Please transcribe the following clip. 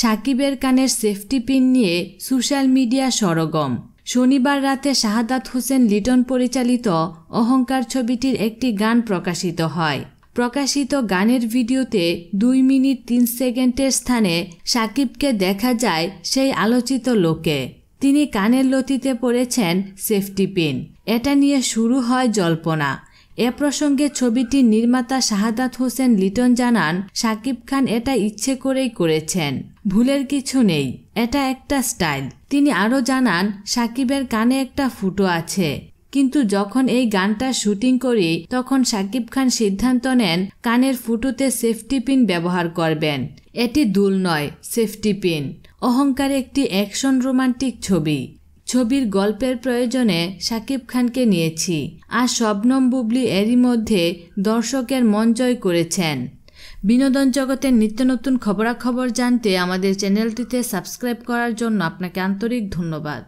সাকিবের কানের safety pin নিয়ে সোশ্যাল মিডিয়া সরগম। শনিবার রাতে শাহাদাত হোসেন লিটন পরিচালিত অহংকার ছবিটির একটি গান প্রকাশিত হয়। প্রকাশিত গানের ভিডিওতে দুই মিনিট তিন সেকেন্ডের স্থানে সাকিবকে দেখা যায় সেই আলোচিত লোকে। তিনি কানের লতিতে পড়েছেন সেফটি পিন। এটা নিয়ে শুরু হয় জল্পনা। এ প্রসঙ্গে ছবিটির নির্মাতা শাহাদাত হোসেন লিটন জানান, সাকিব খান এটা ইচ্ছে করেই করেছেন, ভুলের কিছু নেই, এটা একটা স্টাইল। তিনি আরও জানান, সাকিবের কানে একটা ফুটো আছে, কিন্তু যখন এই গানটা শুটিং করি, তখন সাকিব খান সিদ্ধান্ত নেন, কানের ফুটোতে সেফটি পিন ব্যবহার করবেন। এটি দুল নয়, সেফটি পিন। অহংকার একটি অ্যাকশন রোমান্টিক ছবি। ছবির গল্পের প্রয়োজনে শাকিব খানকে নিয়েছি আর শবনম বুবলি এরই মধ্যে দর্শকের মন জয় করেছেন। বিনোদন জগতের নিত্য নতুন খবরাখবর জানতে আমাদের চ্যানেলটিতে সাবস্ক্রাইব করার জন্য আপনাকে আন্তরিক ধন্যবাদ।